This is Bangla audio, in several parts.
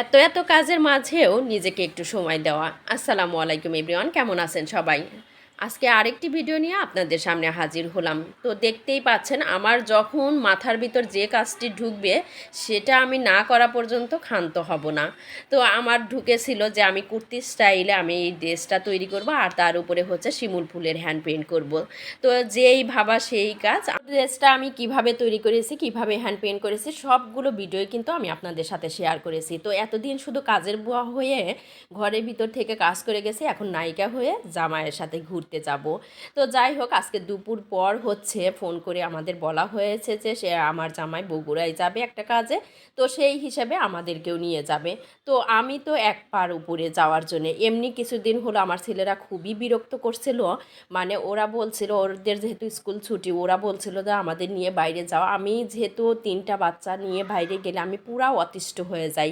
এত এত কাজের মাঝেও নিজেকে একটু সময় দেওয়া। আসসালামু আলাইকুম এভরিওয়ান কেমন আছেন সবাই? আজকে আরেকটি ভিডিও নিয়ে আপনাদের সামনে হাজির হলাম। তো দেখতেই পাচ্ছেন, আমার যখন মাথার ভিতর যে কাজটি ঢুকবে, সেটা আমি না করা পর্যন্ত ক্ষান্ত হব না। তো আমার ঢুকেছিল যে আমি কুর্তি স্টাইলে আমি এই ড্রেসটা তৈরি করব আর তার উপরে হচ্ছে শিমুল ফুলের হ্যান্ড পেন্ট করব। তো যেই ভাবা সেই কাজ ড্রেসটা আমি কীভাবে তৈরি করেছি, কীভাবে হ্যান্ড পেন্ট করেছি, সবগুলো ভিডিও কিন্তু আমি আপনাদের সাথে শেয়ার করেছি। তো এতদিন শুধু কাজের বুয়া হয়ে ঘরের ভিতর থেকে কাজ করে গেছি, এখন নায়িকা হয়ে জামাইয়ের সাথে ঘুরতে যাব। তো যাই হোক, আজকে দুপুর পর হচ্ছে ফোন করে আমাদের বলা হয়েছে যে, সে আমার জামাই বগুড়ায় যাবে একটা কাজে, তো সেই হিসাবে আমাদেরকেও নিয়ে যাবে। তো আমি তো এক পার উপরে যাওয়ার জন্য, এমনি কিছুদিন হলো আমার ছেলেরা খুবই বিরক্ত করছিল। মানে ওরা বলছিল, ওদের যেহেতু স্কুল ছুটি, ওরা বলছিল যে, আমাদের নিয়ে বাইরে যাও। আমি যেহেতু তিনটা বাচ্চা নিয়ে বাইরে গেলে আমি পুরা অতিষ্ঠ হয়ে যাই।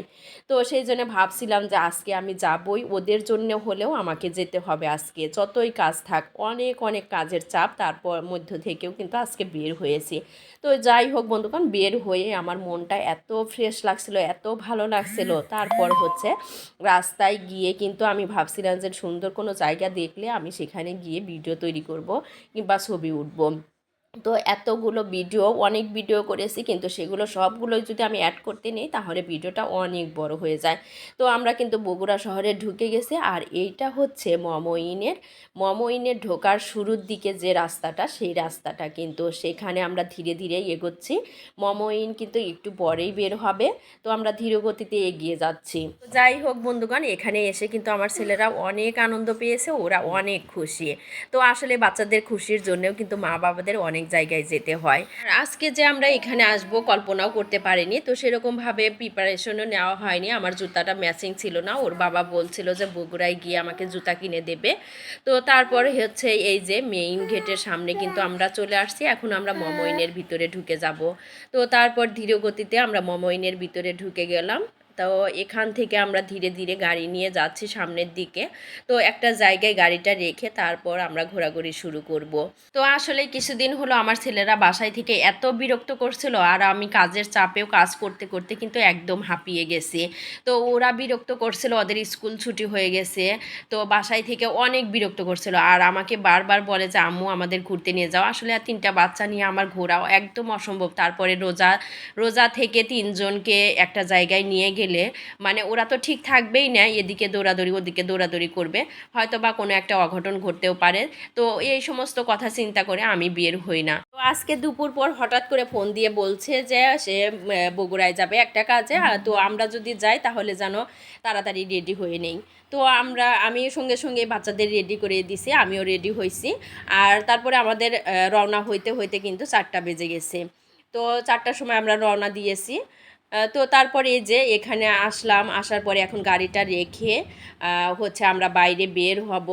তো সেই জন্য ভাবছিলাম যে, আজকে আমি যাবই। ওদের জন্য হলেও আমাকে যেতে হবে আজকে। যতই কাজ থাক, অনেক অনেক কাজের চাপ, তারপর মধ্য থেকেও কিন্তু আজকে বের হয়েছি। তো যাই হোক বন্ধুগণ, বের হয়ে আমার মনটা এত ফ্রেশ লাগছিল, এত ভালো লাগছিল। তারপর হচ্ছে রাস্তায় গিয়ে কিন্তু আমি ভাবছিলাম যে সুন্দর কোনো জায়গা দেখলে আমি সেখানে গিয়ে ভিডিও তৈরি করব কিংবা ছবি উঠবো। তো এতগুলো ভিডিও অনেক ভিডিও করেছি, কিন্তু সেগুলো সবগুলোই যদি আমি অ্যাড করতে নিই, তাহলে ভিডিওটা অনেক বড় হয়ে যায়। তো আমরা কিন্তু বগুড়া শহরে ঢুকে গেছি, আর এইটা হচ্ছে মমইনের মমইনের ঢোকার শুরুর দিকে যে রাস্তাটা, সেই রাস্তাটা কিন্তু সেখানে আমরা ধীরে ধীরে এগোচ্ছি। মমইন কিন্তু একটু পরেই বের হবে, তো আমরা ধীর গতিতে এগিয়ে যাচ্ছি। যাই হোক বন্ধুগণ, এখানে এসে কিন্তু আমার ছেলেরা অনেক আনন্দ পেয়েছে, ওরা অনেক খুশি। তো আসলে বাচ্চাদের খুশির জন্যও কিন্তু মা বাবাদের অনেক জায়গায় যেতে হয়। আর আজকে যে আমরা এখানে আসব কল্পনাও করতে পারিনি। তো সেরকমভাবে প্রিপারেশনও নেওয়া হয়নি। আমার জুতাটা ম্যাচিং ছিল না। ওর বাবা বলছিল যে, বগুড়ায় গিয়ে আমাকে জুতা কিনে দেবে। তো তারপরে হচ্ছে এই যে মেইন গেটের সামনে কিন্তু আমরা চলে আসছি। এখন আমরা মমইনের ভিতরে ঢুকে যাব। তো তারপর ধীর গতিতে আমরা মমইনের ভিতরে ঢুকে গেলাম। তো এখান থেকে আমরা ধীরে ধীরে গাড়ি নিয়ে যাচ্ছি সামনের দিকে। তো একটা জায়গায় গাড়িটা রেখে তারপর আমরা ঘোরাঘুরি শুরু করব। তো আসলে কিছুদিন হলো আমার ছেলেরা বাসায় থেকে এত বিরক্ত করছিল আর আমি কাজের চাপেও কাজ করতে করতে কিন্তু একদম হাঁপিয়ে গেছি। তো ওরা বিরক্ত করছিল, ওদের স্কুল ছুটি হয়ে গেছে। তো বাসায় থেকে অনেক বিরক্ত করছিল আর আমাকে বারবার বলে যে, আম্মু, আমাদের ঘুরতে নিয়ে যাও। আসলে আর তিনটা বাচ্চা নিয়ে আমার ঘোরাও একদম অসম্ভব। তারপরে রোজা রোজা থেকে তিনজনকে একটা জায়গায় নিয়ে গেলে মানে ওরা তো ঠিক থাকবেই না, এদিকে দৌড়াদৌড়ি, ওদিকে দৌড়াদৌড়ি করবে। হয়তো বা কোনো একটা অঘটন ঘটতেও পারে। তো এই সমস্ত কথা চিন্তা করে আমি বের হই না। তো আজকে দুপুর পর হঠাৎ করে ফোন দিয়ে বলছে যে, সে বগুড়ায় যাবে একটা কাজে। তো আমরা যদি যাই তাহলে যেন তাড়াতাড়ি রেডি হয়ে নেই। তো আমরা আমি সঙ্গে সঙ্গে বাচ্চাদের রেডি করে দিছি, আমিও রেডি হয়েছি আর তারপরে আমাদের রওনা হইতে হইতে কিন্তু চারটা বেজে গেছে। তো চারটার সময় আমরা রওনা দিয়েছি। তো তারপরে এই যে এখানে আসলাম, আসার পরে এখন গাড়িটা রেখে হচ্ছে আমরা বাইরে বের হব।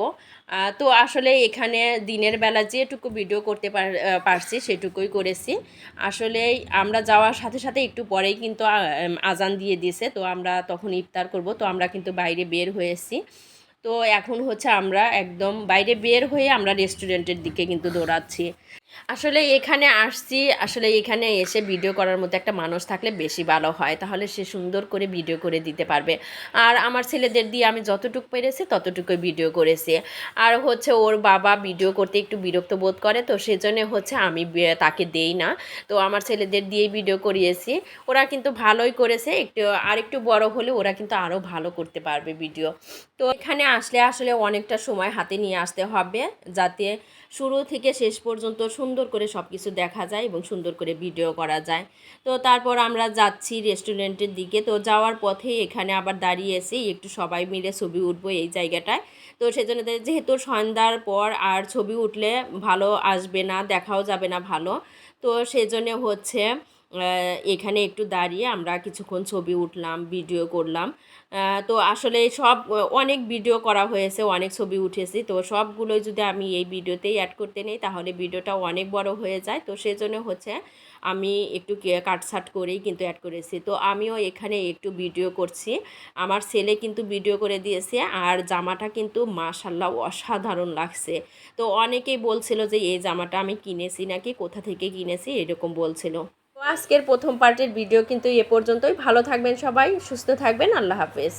তো আসলে এখানে দিনের বেলা যেটুকু ভিডিও করতে পার- পারছি সেটুকুই করেছি। আসলে আমরা যাওয়ার সাথে সাথে একটু পরেই কিন্তু আজান দিয়ে দিয়েছে। তো আমরা তখন ইফতার করব। তো আমরা কিন্তু বাইরে বের হয়েছি। তো এখন হচ্ছে আমরা একদম বাইরে বের হয়ে আমরা রেস্টুরেন্টের দিকে কিন্তু দৌড়াচ্ছি। আসলে এখানে আসছি, আসলে এখানে এসে ভিডিও করার মতো একটা মানুষ থাকলে বেশি ভালো হয়, তাহলে সে সুন্দর করে ভিডিও করে দিতে পারবে। আর আমার ছেলেদের দিয়ে আমি যতটুকু পেরেছি ততটুকুই ভিডিও করেছি। আর হচ্ছে ওর বাবা ভিডিও করতে একটু বিরক্ত বোধ করে, তো সেজন্য হচ্ছে আমি তাকে দেই না। তো আমার ছেলেদের দিয়েই ভিডিও করিয়েছি। ওরা কিন্তু ভালোই করেছে, একটু আর একটু বড় হলে ওরা কিন্তু আরও ভালো করতে পারবে ভিডিও। তো এখানে আসলে আসলে অনেকটা সময় হাতে নিয়ে আসতে হবে যাতে শুরু থেকে শেষ পর্যন্ত সুন্দর করে সব কিছু দেখা যায় এবং সুন্দর করে ভিডিও করা যায়। তো তারপর আমরা যাচ্ছি রেস্টুরেন্টের দিকে। তো যাওয়ার পথে এখানে আবার দাঁড়িয়ে দাঁড়িয়েছি একটু সবাই মিলে ছবি উঠবো এই জায়গাটায়। তো সেজন্য যেহেতু সন্ধ্যার পর আর ছবি উঠলে ভালো আসবে না, দেখাও যাবে না ভালো। তো সেজন্য হচ্ছে এখানে একটু দাঁড়িয়ে আমরা কিছুক্ষণ ছবি উঠলাম ভিডিও করলাম। তো আসলে সব, অনেক ভিডিও করা হয়েছে, অনেক ছবি উঠেছি। তো সবগুলোই যদি আমি এই ভিডিওতেই অ্যাড করতে নেই, তাহলে ভিডিওটা অনেক বড় হয়ে যায়। তো সেজন্য হচ্ছে আমি একটু কে- কাটছাট করেই কিন্তু অ্যাড করেছি। তো আমিও এখানে একটু ভিডিও করছি। আমার ছেলে কিন্তু ভিডিও করে দিয়েছে, আর জামাটা কিন্তু মাশাল্লাহ অসাধারণ লাগছে। তো অনেকেই বলছিল যে, এই জামাটা আমি কিনেছি নাকি? কোথা থেকে কিনেছি? এরকম বলছিল। আজকের প্রথম পার্টের ভিডিও কিন্তু এ পর্যন্তই। ভালো থাকবেন সবাই সুস্থ থাকবেন। আল্লাহ হাফেজ।